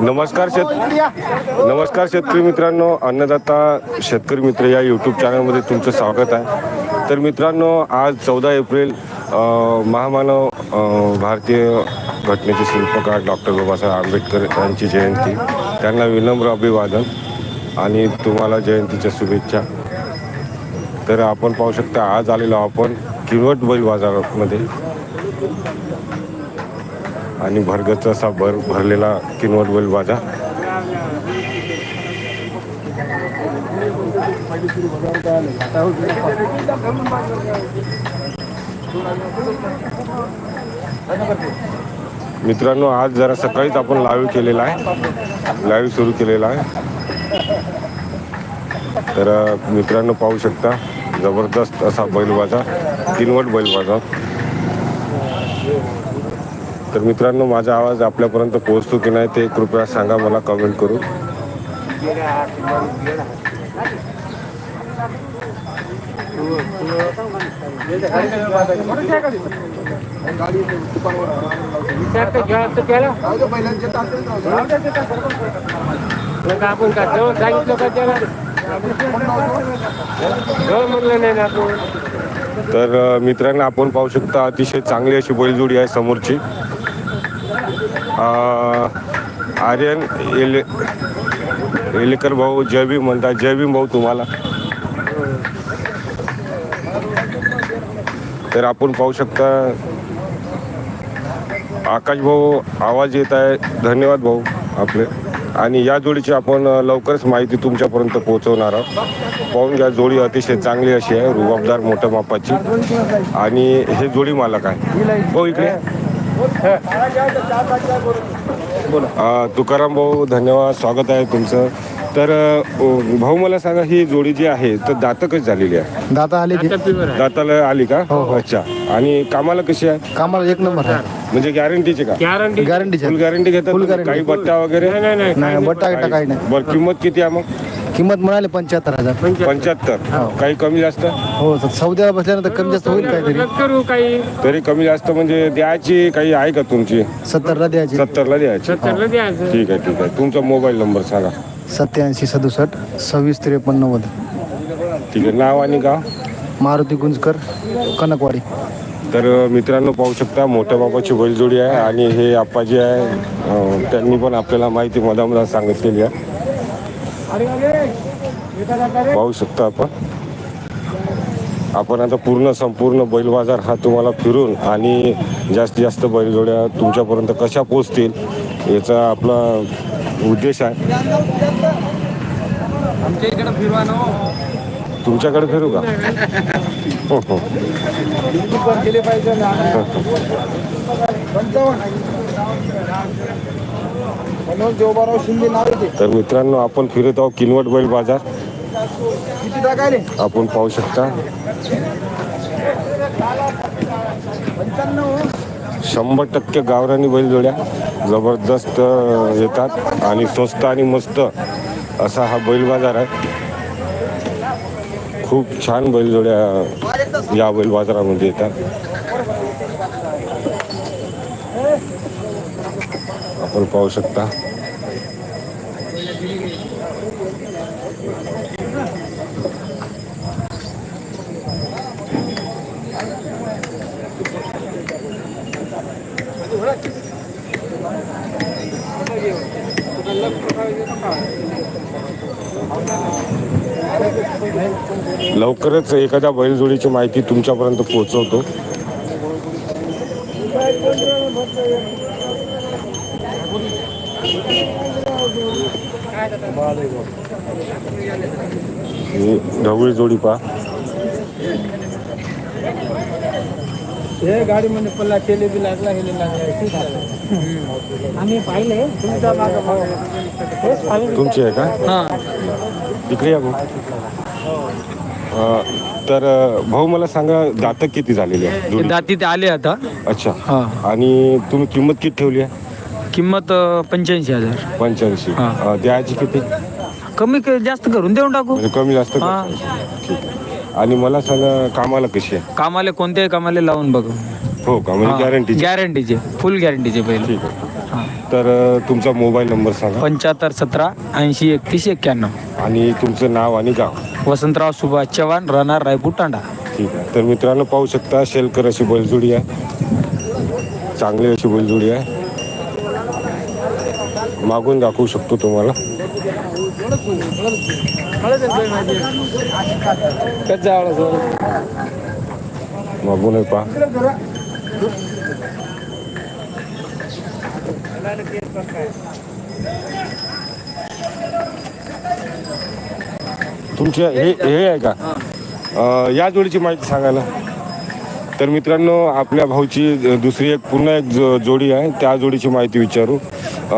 नमस्कार शेत नमस्कार शेतकरी मित्रांनो अन्नदाता शेतकरी मित्र या यूट्यूब चॅनलमध्ये तुमचं स्वागत आहे. तर मित्रांनो आज चौदा एप्रिल महामानव भारतीय घटनेचे शिल्पकार डॉक्टर बाबासाहेब आंबेडकर यांची जयंती. त्यांना विनम्र अभिवादन आणि तुम्हाला जयंतीच्या शुभेच्छा. तर आपण पाहू शकता आज आलेलो आपण किनवट बैल बाजारामध्ये. आणि भरगच असा भर भरलेला किनवट बैल बाजार. मित्रांनो आज जरा सकाळीच आपण लाईव्ह केलेला आहे. लाईव्ह सुरू केलेला आहे. तर मित्रांनो पाहू शकता जबरदस्त असा बैल बाजार किनवट बैल बाजार तर मित्रांनो माझा आवाज आपल्यापर्यंत पोहोचतो की नाही ते कृपया सांगा मला कमेंट करून. आपण तर मित्रांना मित्रांनो आपण पाहू शकता अतिशय चांगली अशी बैलजोडी आहे समोरची. आर्यन एले एलेकर भाऊ जय भीम म्हणतात. जय भीम भाऊ तुम्हाला. तर आपण पाहू शकता आकाश भाऊ आवाज येत आहे. धन्यवाद भाऊ आपले. आणि या जोडीची आपण लवकरच माहिती तुमच्यापर्यंत पोहोचवणार आहोत. पाहून घ्या जोडी अतिशय चांगली अशी आहे रुबाबदार मोठ्या मापाची. आणि हे जोडी मालक आहे. भाऊ इकडे तुकाराम भाऊ धन्यवाद. स्वागत आहे तुमचं. तर भाऊ मला सांगा ही जोडी जी आहे तर दातं कशी झालेली आहे. दाता आले की दाताला आली का? अच्छा. आणि कामाला कशी आहे? कामाला एक नंबर आहे. म्हणजे गॅरंटीचे का? गॅरंटी गॅरंटीचे फुल गॅरंटी घेतात Full तुम्ही? guarantee. काही बट्टा वगैरे? नाही नाही नाही. नाही बट्टा काही नाही. बरं किंमत किती आहे मग? किंमत म्हणाले पंच्याहत्तर हजार. पंच्याहत्तर. काही कमी जास्त? हो सर सौद्याला बसल्यानंतर कमी जास्त होईल काहीतरी. करू काही. तरी कमी जास्त म्हणजे द्यायची काही आहे का तुमची? सत्तरला द्यायची. सत्तरला द्यायची. सत्तरला द्यायचं. ठीक आहे ठीक आहे. तुमचा मोबाईल नंबर सांगा. सत्याऐंशी सदुसष्ट सव्वीस त्रेपन्न नव्वद. ठीक आहे. नाव आणि गाव? मारुती गुंजकर कनकवाडी. तर मित्रांनो पाहू शकता मोठ्या बाबाची बैलजोडी आहे आणि हे आप्पाजी आहे. त्यांनी पण आपल्याला माहिती मधामधा सांगितलेली आहे. पाहू शकता आपण. आपण आता पूर्ण संपूर्ण बैल बाजार हा तुम्हाला फिरून आणि जास्तीत जास्त बैलजोड्या तुमच्यापर्यंत कशा पोचतील याचा आपला उद्देश आहे. तुमच्याकडे फिरू का? शिंदे नाव तर मित्रांनो आपण फिरत आहोत किनवट बैल बाजार. आपण पाहू शकता. शंभर टक्के गावरानी बैलजोड्या जबरदस्त येतात. आणि स्वस्त आणि मस्त असा हा बैल बाजार आहे. खूप छान बैलजोड्या या बैल बाजारामध्ये येतात. आपण पाहू शकता. लवकरच एखाद्या बैलजोडीची माहिती तुमच्यापर्यंत पोहोचवतो. ही ढवळी जोडी पहा. हे गाडी मध्ये पल्ला केले बी लागला हे लागला आम्ही पाहिले तुमच्या मागं तुमची आहे का? हा. इकडे या भाऊ अं, तर भाऊ मला सांगा दातक किती झालेली आहे जोडी? दाती ते आले आता. अच्छा. हा. आणि तुम्ही किंमत किती ठेवली आहे? किंमत पंच्याऐंशी हजार. पंच्याऐंशी. हा. अं, द्यायची किती? कमी क- जास्त करून देऊन टाकू. म्हणजे कमी जास्त हा. ठीक आहे. आणि मला सांगा कामाला कशी आहे? कामाले कोणत्याही कामाले लावून बघ. हो का? म्हणजे गॅरंटी गॅरंटीचे फुल गॅरंटीचे पहिले. ठीक आहे. तर अ, तुमचा मोबाईल नंबर सांगा. पंच्याहत्तर सतरा ऐंशी एकतीस एक्क्याण्णव. आणि तुमचं नाव आणि गाव? वसंतराव सुभाष चव्हाण राहणार रायपूर तांडा ठीक आहे. तर मित्रांनो पाहू शकता शेलकर अशी बैलजोडी आहे. चांगली अशी बैलजोडी आहे. मागून दाखवू शकतो तुम्हाला. मागून आहे पहा. तुमच्या हे हे आहे का? अ, या जोडीची माहिती सांगा ना तर मित्रांनो आपल्या भाऊची दुसरी एक पुन्हा एक जो- जोडी आहे त्या जोडीची माहिती विचारू. अ,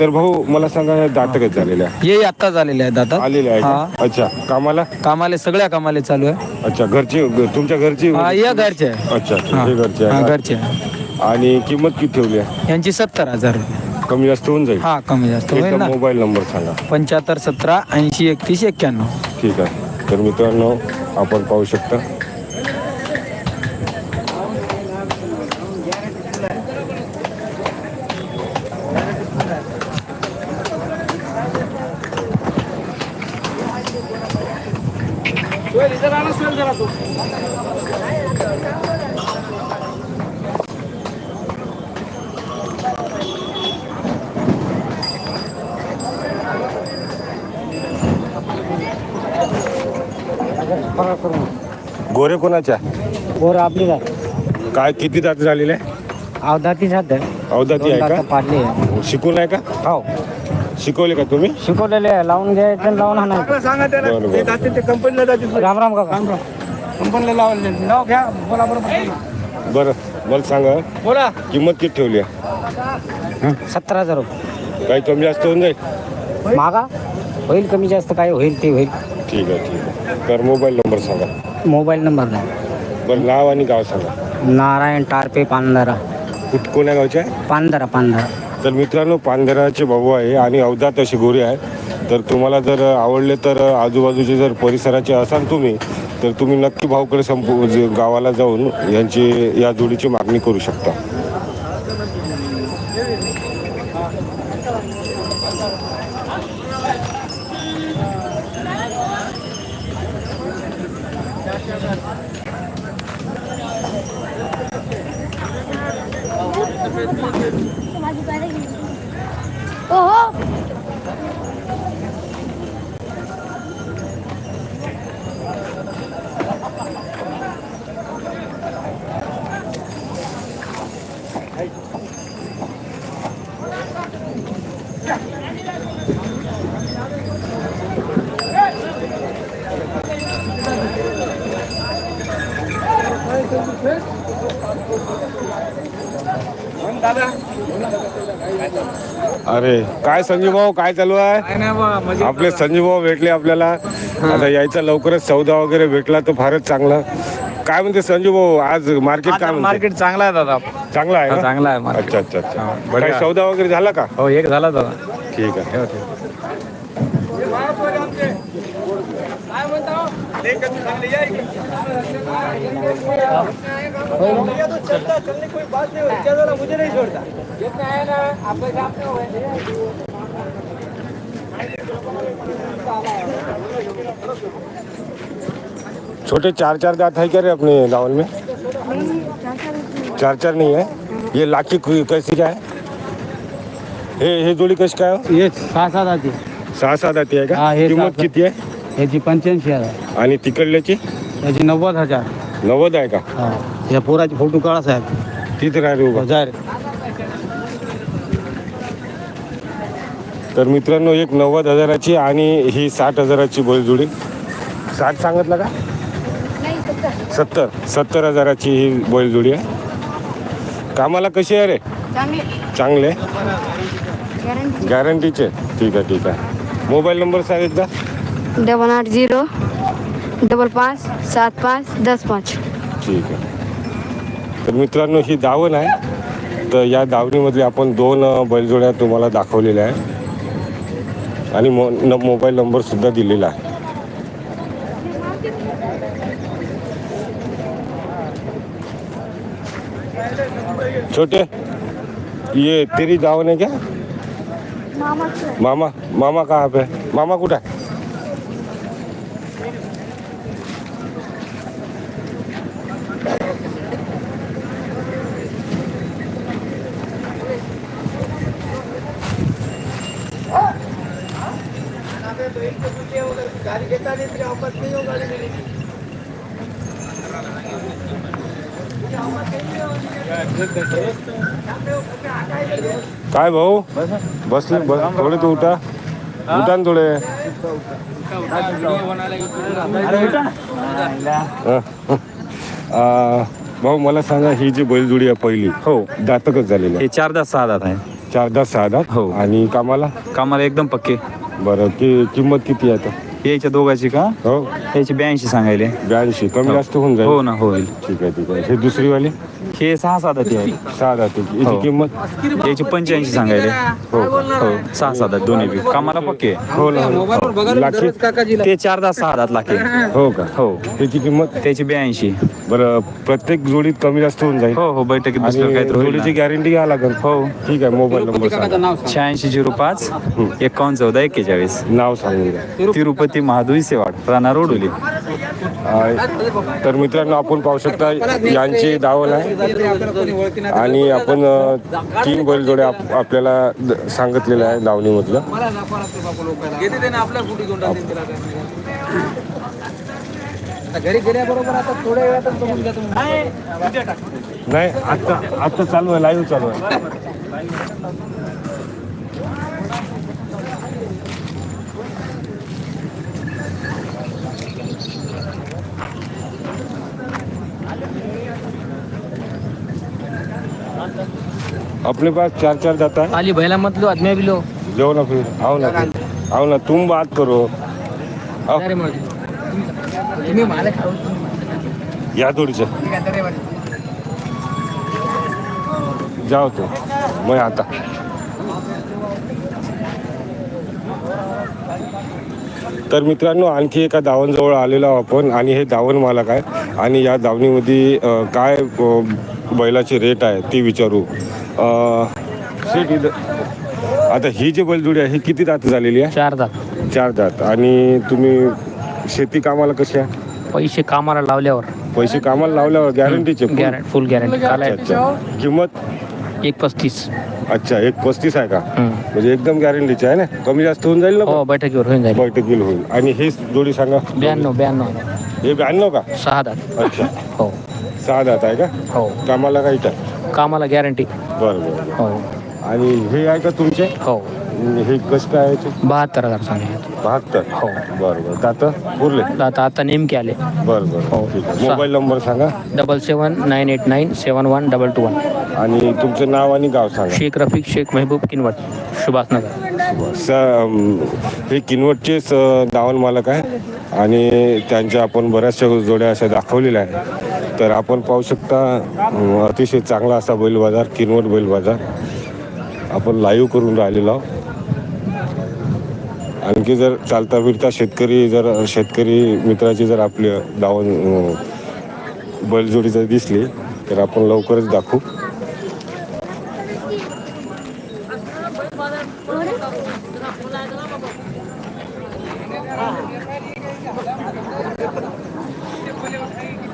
तर भाऊ मला सांगा या दातकच झालेल्या. हे आता झालेले आहेत आता. आलेल्या आहे हा? अच्छा कामाला? कामाले सगळ्या कामाले चालू आहे. अच्छा घरची तुमच्या घरची? हा या घरचे आहे अच्छा घरचे हा, आहे का? घरचे आहे. आणि किंमत किती ठेवली आहे? यांची सत्तर हजार रुपये. कमी जास्त होऊन जाईल. हा कमी जास्त होईल एकदा ना. मोबाईल नंबर सांगा. पंच्याहत्तर सतरा ऐंशी एकतीस एक्क्याण्णव. ठीक आहे. तर मित्रांनो आपण पाहू शकता गोरे कोणाच्या? बोर आपली का काय किती दात झालेले? आहे अवधाती साध. अवदाती आहे का? पाडले शिकून आहे का? हो. शिकवले का तुम्ही? शिकवलेले आहे. लावून घ्यायचं आणि लावून हाणायचं बरं बरं राम राम काका. कंपनीला लावले नाव घ्या. बोला बरोबर. बरं मला सांगा. बोला. किंमत किती ठेवली आहे? सत्तर हजार रुपये. काही कमी जास्त होऊन जाईल? मागा. होईल कमी जास्त. काय होईल ते होईल. ठीक आहे ठीक आहे. तर मोबाईल नंबर सांगा. मोबाईल नंबर नाही. बरं नाव आणि गाव सांगा. नारायण टारपे पांढरा कुठ कोण्या गावचे आहे? पांढरा तर मित्रांनो पांढऱ्याचे भाऊ आहे आणि अवधात अशी गोरी आहे. तर तुम्हाला जर आवडले तर आजूबाजूचे जर परिसराचे असाल तुम्ही तर तुम्ही नक्की भाऊकडे संपू जे गावाला जाऊन यांची या जोडीची मागणी करू शकता. अरे काय संजीव भाऊ काय चालू आहे? आपले संजीव भाऊ भेटले आपल्याला. आता यायचा लवकरच सौदा वगैरे भेटला तर फारच चांगला. काय म्हणते संजीव भाऊ आज मार्केट काय म्हणते? मार्केट चांगला आहे दादा. चांगला आहे हा? चांगला आहे. अच्छा अच्छा अच्छा. हा, बढिया. काय सौदा वगैरे झाला का? हो एक झाला दादा. ठीक आहे. छोटे चार चार दांत है क्या रे अपने गाँव में? चार चार नहीं है। ये लाखी कैसी का है? हे हे जोडी कशी काय हो? हे सहा सात आधी सहा सहा दाती आहे हा, का? हे किंमत सहा- किती आहे? याची पंच्याऐंशी हज़ार. आणि तिकडल्याची? याची नव्वद हज़ार. नव्वद आहे का? हा. या पोराचे फोटो काढा साहेब. तिथे राहिले उभा? हजार. तर मित्रांनो एक नव्वद हजाराची आणि ही साठ हजाराची बैलजोडी साठ सांगितलं का? नाही सत्तर. सत्तर सत्तर हजाराची ही बैलजोडी आहे. कामाला कशी आहे रे? चांगली. चांगले गॅरंटी गॅरंटीचे ठीक आहे ठीक आहे. मोबाईल नंबर सांग एकदा डबल आठ झिरो डबल पाच सात पाच दस पाच. ठीक आहे. तर मित्रांनो ही दावण आहे. तर या दावणीमधले आपण दोन बैलजोड्या तुम्हाला दाखवलेल्या आहे आणि मो न मोबाईल नंबर सुद्धा दिलेला आहे. छोटे ये तेरी दावण है क्या? मामा. मामा कहाँ पे मामा कुठं आहे काय भाऊ? बसले बस थोडे तू उठा. उठा ना थोडे. हं. भाऊ मला सांगा ही जी बैलजोडी आहे पहिली हो. दातकच झालेली आहे. हे चार दात सहा दात आहे. चार दात सहा दात. हो. आणि कामाला? कामाला एकदम पक्के. बरं की किंमत किती आहे आता? यायच्या दोघाची का? हो. याची ब्याऐंशी सांगायले. ब्याऐंशी. कमी जास्त होऊन जाईल. हो ना होईल. ठीक आहे ठीक आहे. हे दुसरीवाली? हे सहा दाती आहे. सहा दाताची याची हो. किंमत? याची पंच्याऐंशी सांगायले. हो. हो सहा दात दोन्ही बी. कामाला पक्के. हो ना हो. लाखी? ते चार दात सहा दात लाखे. हो का? हो. त्याची किंमत? त्याची ब्याऐंशी. बरं प्रत्येक जोडीत कमी जास्त होऊन जाईल. हो हो बैठकीत आणि काहीतरी होईल जोडीची ना. गॅरंटी घ्या लागेल. हो. ठीक आहे मोबाईल नंबर सांगा. शहाऐंशी झिरो पाच एकावन्न चौदा एक्केचाळीस. नाव सांगून द्या. तिरुपती महादुई सेवाड राणा रोडोली. तर मित्रांनो आपण पाहू शकता यांची दावण आहे. आणि आपण तीन बैलजोड्या आप- आपल्याला द- सांगितलेल्या आहे दावणीमधलं घरी गेल्याबरोबर आता थोड्या नाही आता आता चालू आहे लाईव्ह चालू आहे. अपने पास चार चार जाता है आली बैला मतलो आदमी भी लो जाओ ना फिर आओ ना. फिर आओ ना तुम बात करो. आओ अरे मग. तुम्ही मला खाऊ या जाओ तो. मैं आता. तर मित्रांनो आणखी एका दावणजवळ आलेलो आहोत आपण आणि हे दावण मालक आहे. आणि या दावणीमध्ये काय अ, बैलाचे रेट आहे ते विचारू. इथं- आता ही जी बैलजोडी आहे ही किती दात झालेली आहे? चार दात. चार दात. आणि तुम्ही शेती कामाला कशी आहे? पैसे कामाला लावल्यावर. पैसे कामाला लावल्यावर गॅरंटीचे गॅरंटी फुल गॅरंटी काल अच्छा अच्छा. किंमत? एक पस्तीस. अच्छा एक पस्तीस आहे का? हम्म. म्हणजे एकदम गॅरंटीचे आहे ना? कमी जास्त होऊन जाईल ना हो बैठकीवर होऊन जाईल. बैठक बिल होईल. आणि हे जोडी सांगा. ब्याण्णव ब्याण्णव. हे ब्याण्णव का? सहा दात. अच्छा. हो. सहा दात आहे का? हो. कामाला काही काय कामाला गॅरंटी बरं बरं हो. आणि हे आहे का तुमचे? हो. हे कसं काय आहे ते? बहात्तर हजार सांगितले बहात्तर? हो. बरं बरं. आता पुरले आता आता नेमके आले. बरं बरं. हो. ठीक आहे. मोबाईल नंबर सांगा. Double seven nine eight nine seven one double two one. आणि तुमचं नाव आणि गाव सांगा. शेख रफीक शेख महबूब किनवट सुभाषनगर. स अम, हे किनवटचेच अ, दावण मालक आहे आणि त्यांच्या आपण बऱ्याचशा जोड्या अशा दाखवलेल्या आहेत. तर आपण पाहू शकता अतिशय चांगला असा बैल बाजार किनवट बैल बाजार. आपण लाईव्ह करून राहिलेलो आहोत. आणखी जर चालता फिरता शेतकरी जर शेतकरी मित्राची जर आपली दावण बैलजोडी जर दिसली तर आपण लवकरच दाखवू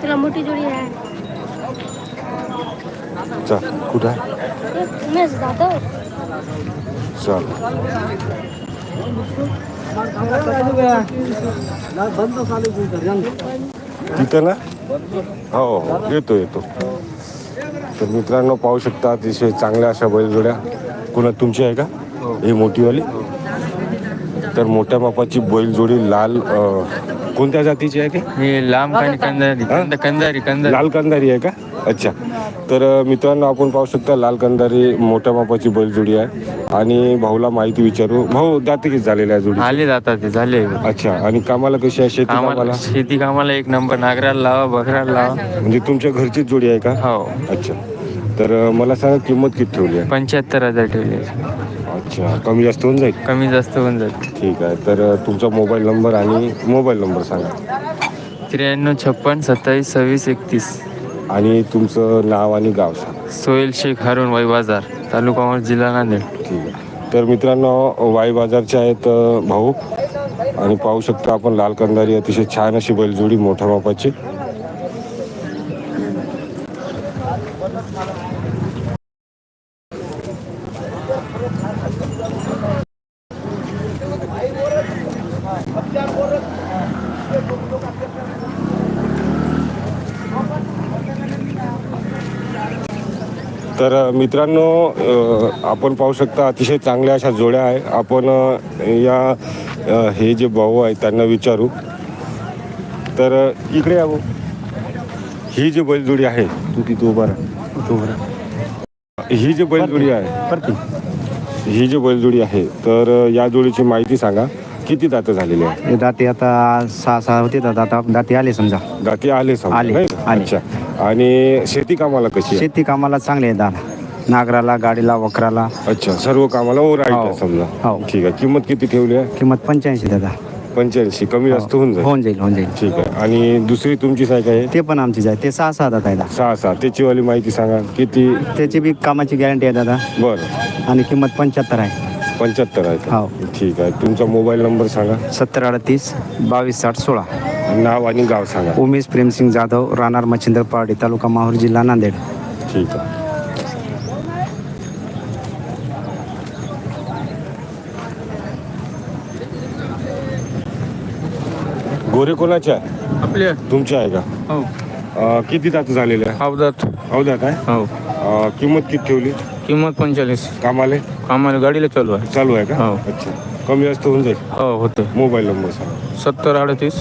तुला मोठी जोडी आहे चल कुठं आहे मेस जातो चल तिथं ना? हो हो येतो येतो. तर मित्रांनो पाहू शकता अतिशय चांगल्या अशा बैलजोड्या. कुणा तुमची आहे का? ही मोठीवाली? तर मोठ्या मापाची बैलजोडी लाल अ, कोणत्या जातीची आहे ती? हे लांब आणि कंदारी कंद- कंदारी कंदारी लाल कंदारी आहे का? अच्छा. तर मित्रांनो आपण पाहू शकता लाल कंदारी मोठ्या मापाची बैलजोडी आहे. आणि भाऊला माहिती विचारू. भाऊ दाती किती झालेल्या आहे जोडी आले जातात ते झाले. अच्छा आणि कामाला कशी आहे? शेती कामाला शेती कामाला एक नंबर. नागराला लावा बकराला लावा. म्हणजे तुमच्या घरचीच जोडी आहे का? हो. अच्छा. तर अ, मला सांगा किंमत किती ठेवली आहे? पंच्याहत्तर हजार ठेवले अच्छा. कमी जास्त होऊन जाईल? कमी जास्त होऊन जाते ठीक आहे. तर अ, तुमचा मोबाईल नंबर आणि मोबाईल नंबर सांगा. त्र्याण्णव छप्पन सत्तावीस सव्वीस एकतीस. आणि तुमचं नाव आणि गाव सांगा. सोहेल शेख हारून वाई बाजार तालुका जिल्हा नांदेड. ठीक आहे. तर मित्रांनो वाई बाजारचे आहेत अ, भाऊ. आणि पाहू शकता आपण लाल कंदारी अतिशय छान अशी बैलजोडी मोठ्या मापाची. मित्रांनो आपण पाहू शकता अतिशय चांगल्या अशा जोड्या आहे. आपण या हे जे भाऊ आहेत त्यांना विचारू. तर इकडे या भाऊ. ही जी बैलजोडी आहे तू तिथं उभा राहा. तू उभा राहा. ही जी बैलजोडी आहे परती. ही जी बैलजोडी आहे तर या जोडीची माहिती सांगा किती दातं झालेली आहे दाते आता सहा सहा होते तर दाते आले समजा. दाते आले समजा, आले, नाही का? आले. अच्छा. आणि शेती कामाला कशी आहे? शेती कामाला चांगले आहे दार नागराला गाडीला वखराला. अच्छा सर्व कामाला ओर आहे हो. समजा. हो. ठीक आहे. किंमत किती ठेवली आहे? किंमत पंच्याऐंशी दादा. पंच्याऐंशी. कमी जास्त होऊन जाईल. होऊन जाईल होऊन जाईल. ठीक आहे. आणि दुसरी तुमची साईक आहे? ते पण आमचीच आहे. ते सहा सहा दादा आहे दादा सहा सहा त्याची वाली माहिती सांगा. किती? त्याची बी कामाची गॅरंटी आहे दादा. बरं. आणि किंमत पंच्याहत्तर आहे. पंच्याहत्तर आहे का? हो. ठीक आहे. तुमचा मोबाईल नंबर सांगा. सत्तर अडतीस बावीस साठ सोळा. नाव आणि गाव सांगा. उमेश प्रेमसिंग जाधव राहणार मच्छिंद्र पारडी तालुका माहूर जिल्हा नांदेड. ठीक आहे. गोरे कोणाचे आहे आपले. तुमचे आहे का? हो. अं, किती दात झालेले आहे अवधात अवधात आहे? हो. अं, किंमत किती ठेवली? किंमत पंचेचाळीस. कामाले? आम्हाला गाडीला चालू आहे. चालू आहे का? हो. अच्छा. कमी जास्त होऊन जाईल? हो होते. मोबाईल नंबर सांगा. सत्तर अडतीस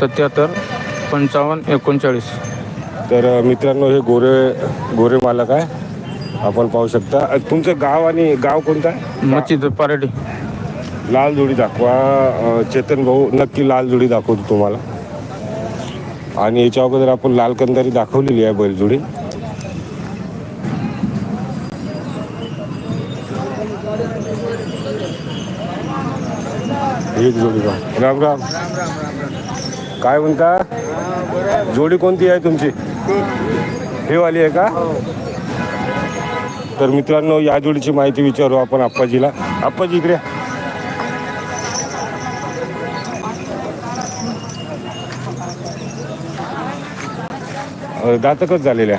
सत्याहत्तर पंचावन्न एकोणचाळीस. तर अ, मित्रांनो हे गोरे गोरे मालक आहे. आपण पाहू शकता. अ, तुमचं गाव आणि गाव कोणतं आहे? मच्छी पारडी. लाल जोडी दाखवा. चेतन भाऊ नक्की लाल जोडी दाखवतो तुम्हाला. आणि याच्या अगोदर आपण लाल कंदारी दाखवलेली आहे बैलजोडी एक जोडी का राम राम. काय म्हणता? जोडी कोणती आहे तुमची? हे वाली आहे का? तर मित्रांनो या जोडीची माहिती विचारू आपण आप्पाजीला. आप्पाजी इकडे दातकच झालेल्या?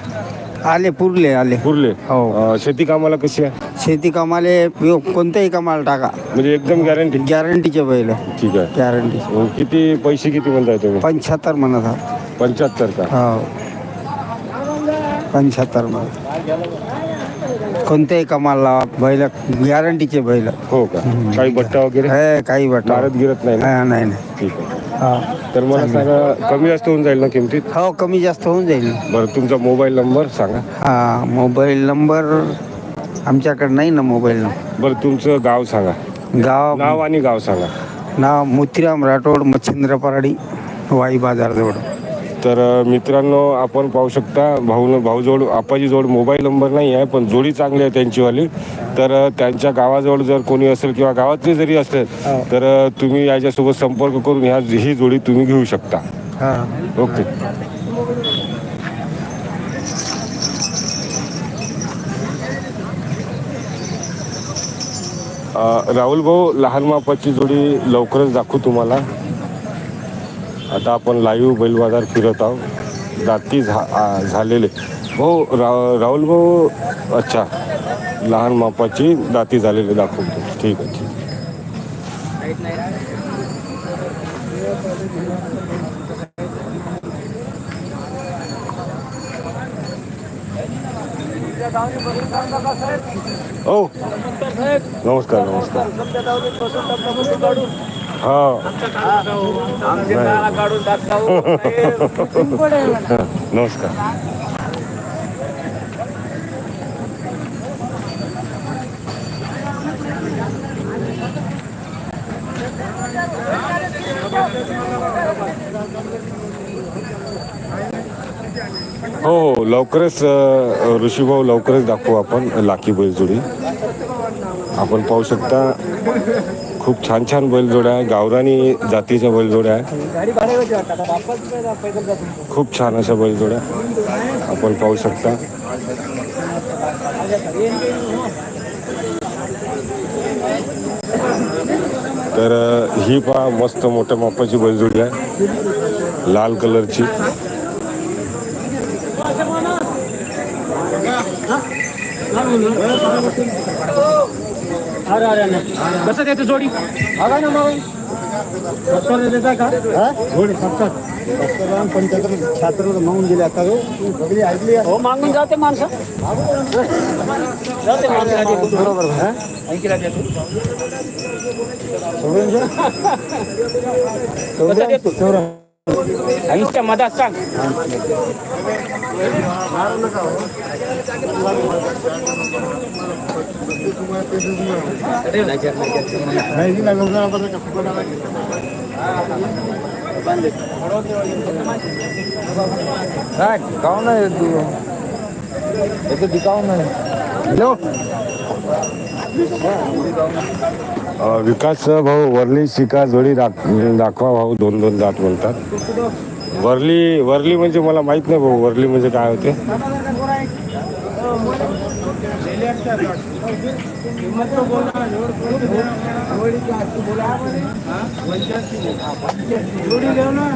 आले पुरले आले. पुरले? हो. अ, शेती कामाला कशी आहे? शेती कामाले यो- कोणत्याही कामाला टाका. म्हणजे एकदम गॅरंटी गॅरंटीचे बैल ठीक आहे. गॅरंटी अ, किती पैसे किती म्हणताय तुम्ही? पंच्याहत्तर म्हणत आहोत. पंच्याहत्तर का? हो. पंच्याहत्तर म्हणत. कोणत्याही कामाला बैल गॅरंटीचे बैल. हो का? काही बट्टा वगैरे? हे काही वाटत मारत गिरत नाही ना? नाही नाही. ठीक आहे. हो. तर मला सांगा कमी जास्त होऊन जाईल ना किमतीत? हो कमी जास्त होऊन जाईल बरं तुमचा मोबाईल नंबर सांगा. हा मोबाईल नंबर आमच्याकडे नाही ना मोबाईल नंबर बरं तुमचं गाव सांगा. गाव नाव आणि गाव सांगा. नाव मोतीराम राठोड मच्छिंद्र पराडी वाई बाजारजवळ तर मित्रांनो आपण पाहू शकता भाऊ भाऊजवळ आपाजी जवळ मोबाईल नंबर नाही आहे पण जोडी चांगली आहे त्यांचीवाली. तर त्यांच्या गावाजवळ जर कोणी असेल किंवा गावातले जरी असेल तर अ, तुम्ही याच्यासोबत संपर्क करून ह्या ही जोडी तुम्ही घेऊ शकता. हा. ओके. राहुल भाऊ लहान मापाची जोडी लवकरच दाखवू तुम्हाला. आता आपण लाईव्ह बैल बाजार फिरत आहोत. दाती झा झालेले. भाऊ रा राहुल भाऊ अच्छा. लहान मापाची दाती झालेले दाखवतो. ठीक आहे ठीक ओ हो. नमस्कार नमस्कार. हो नमस्कार. हो हो लवकरच अ, ऋषीभाऊ लवकरच दाखवू आपण लाकी बैलजोडी. आपण पाहू शकता खूप छान छान बैलजोड्या आहे. गावरानी जातीच्या बैलजोड्या आहे. खूप छान अशा बैलजोड्या आपण पाहू शकता. तर ही पहा मस्त मोठ्या मापाची बैलजोडी आहे. लाल कलरची. कसं देतो जोडी? बघा ना मग सत्तर देता का? जोडी सत्तर. पंच्याहत्तर शहात्तर मागून गेले आता हो. सगळी ऐकली हो मागून जाते माणसं. जाते माणसं. बरोबर देतो? ऐंशीच्या मधात सांग. काय काऊ नाही तू? याचं नाही? विकास भाऊ वरली शिका जोडी दाख दाखवा भाऊ दोन दोन दात म्हणतात वरली वरली म्हणजे मला माहीत नाही भाऊ वरली म्हणजे काय होते? जोडी लेव ना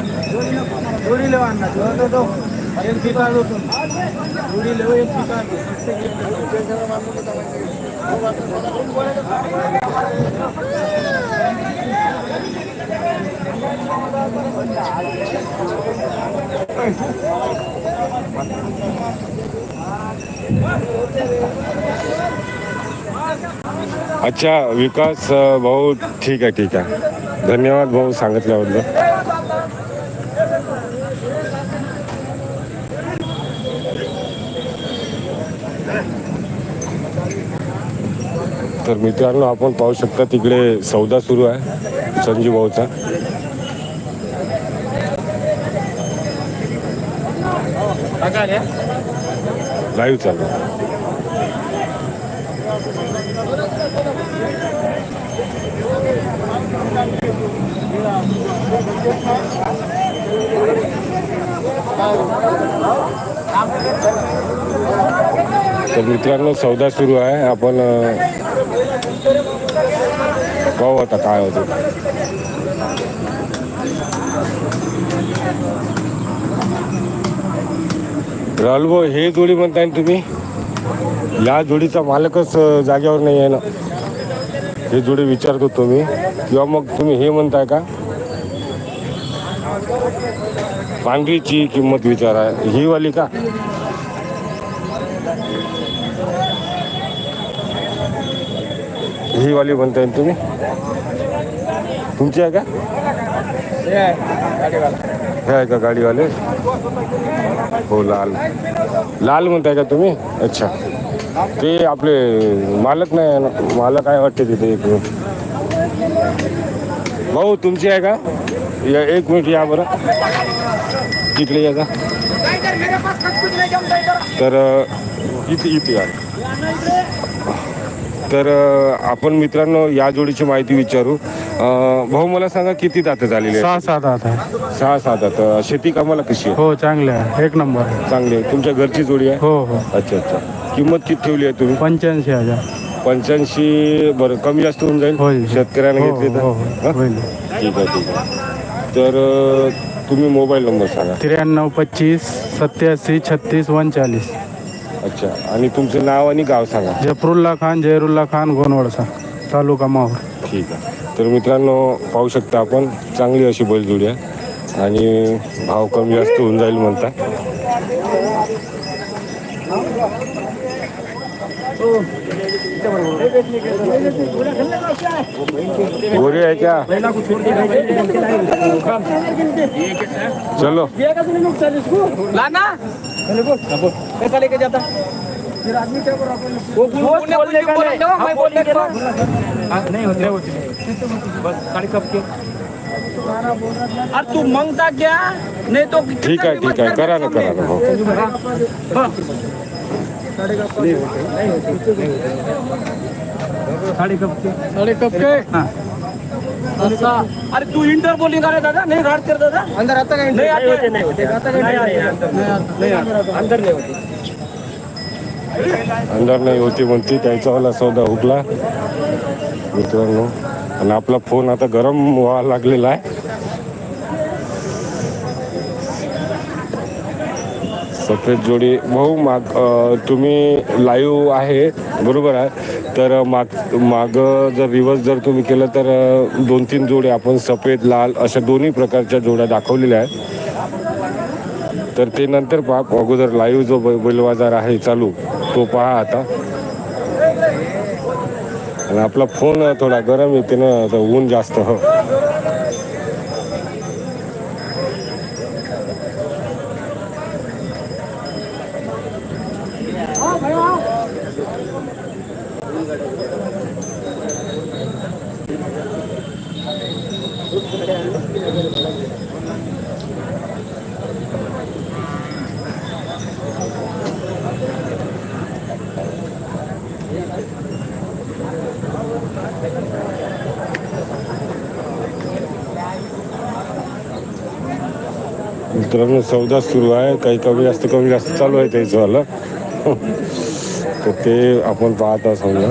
जोडी लेव आणला तो तो एक पिकार होतो जोडी लेव एक पिकार अच्छा विकास भाऊ ठीक आहे ठीक आहे. धन्यवाद भाऊ सांगितल्याबद्दल. तर मित्रांनो आपण पाहू शकता तिकडे सौदा सुरू आहे संजीव भाऊचा. लाईव्ह चालू. तर मित्रांनो सौदा सुरू आहे. आपण पाहू आता काय होतं. राहुल भाऊ हे जोडी म्हणताय ना तुम्ही? या जोडीचा मालकच जागेवर नाही आहे ना. हे जोडी विचारतो तुम्ही. किंवा मग तुम्ही हे म्हणताय का? पांढरीची किंमत विचार. आहे ही वाली का? ही वाली म्हणताय ना तुम्ही? तुमची आहे का? हे आहे का गाडीवाले? हो लाल. लाल म्हणताय का तुम्ही? अच्छा. ते आपले मालक नाही मालक आहे वाटते तिथे एक. भाऊ तुमची आहे का? या एक मिनिट या बरं. तिकडे या का तर इथे इथे या. तर आपण मित्रांनो या जोडीची माहिती विचारू. भाऊ मला सांगा किती दात झालेली सहा सात आहे सहा सात दात शेती कामाला कशी आहे? हो चांगले आहे. एक नंबर. चांगली आहे. तुमच्या घरची जोडी आहे? हो हो. अच्छा अच्छा. किंमत किती ठेवली आहे तुम्ही? पंच्याऐंशी हजार. पंच्याऐंशी बरं कमी जास्त होऊन जाईल? होईल. शेतकऱ्याने हो, घेतले तर? हो, हो. हं? होईल. ठीक आहे ठीक आहे. तर अ, तुम्ही मोबाईल नंबर सांगा. त्र्याण्णव पच्चीस सत्याऐंशी छत्तीस वनचाळीस अच्छा. आणि तुमचं नाव आणि गाव सांगा. जफरुल्ला खान जयरुल्ला खान गोनवडसा तालुका माहूर. ठीक आहे. तर मित्रांनो पाहू शकता आपण चांगली अशी बैलजोडी आहे. आणि भाव कमी जास्त होऊन जाईल म्हणता गोरी आहे क्या चलो लाना कैसा लेके जाता फिर आदमी क्या बोल बोलने का नहीं होते बस साढ़े कप के अरे तू मांगता क्या? नहीं तो ठीक आहे ठीक आहे करा ना करा ना साडे कपके साडे कपके अरे तू इंटर बोलिंग अरे दादा? नाही राड कर दादा? अंदर आता काय नाही आते नाही होते आता। काय नाही आते. अंदर नाही होते। अंधार नाही होती म्हणती त्याचावाला सौदा हुकला मित्रांनो. आणि आपला फोन आता गरम व्हायला लागलेला आहे. सफेद जोडी भाऊ माग तुम्ही लाईव्ह आहे बरोबर आहे. तर माग माग जर रिवर्स जर तुम्ही केलं तर दोन तीन जोडे आपण सफेद लाल अशा दोन्ही प्रकारच्या जोड्या दाखवलेल्या आहेत. तर ते नंतर पहा अगोदर लाईव्ह जो बैलबाजार आहे चालू तो पहा आता. आणि आपला फोन थोडा गरम येते ना तर ऊन जास्त हो. मित्रांनो सौदा सुरू आहे. काही कमी जास्त कमी जास्त चालू आहे त्याचं तर ते आपण पाहत समजा.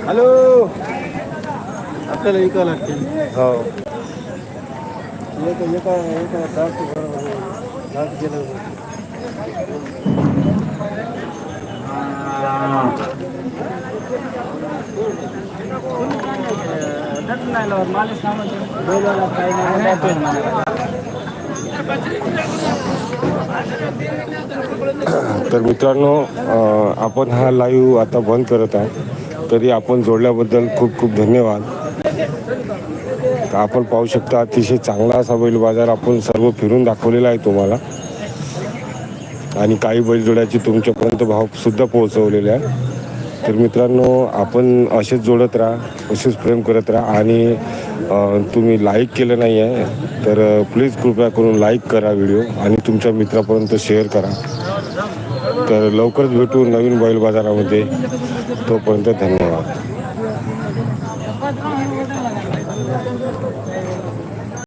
हॅलो आपल्याला इकावं लागते हो एक एका एका दहा बरोबर तर मित्रांनो आपण हा लाईव्ह आता बंद करत आहे तरी आपण जोडल्याबद्दल खूप खूप धन्यवाद. आपण पाहू शकता अतिशय चांगला असा बैल बाजार आपण सर्व फिरून दाखवलेला आहे तुम्हाला. आणि काही बैलजोड्याचे तुमच्यापर्यंत भावसुद्धा पोहोचवलेले आहे. तर मित्रांनो आपण असेच जोडत राहा असेच प्रेम करत राहा आणि तुम्ही लाईक केलं नाही आहे तर प्लीज कृपया करून लाईक करा व्हिडिओ आणि तुमच्या मित्रापर्यंत शेअर करा. तर लवकरच भेटू नवीन बैल बाजारामध्ये तोपर्यंत धन्यवाद.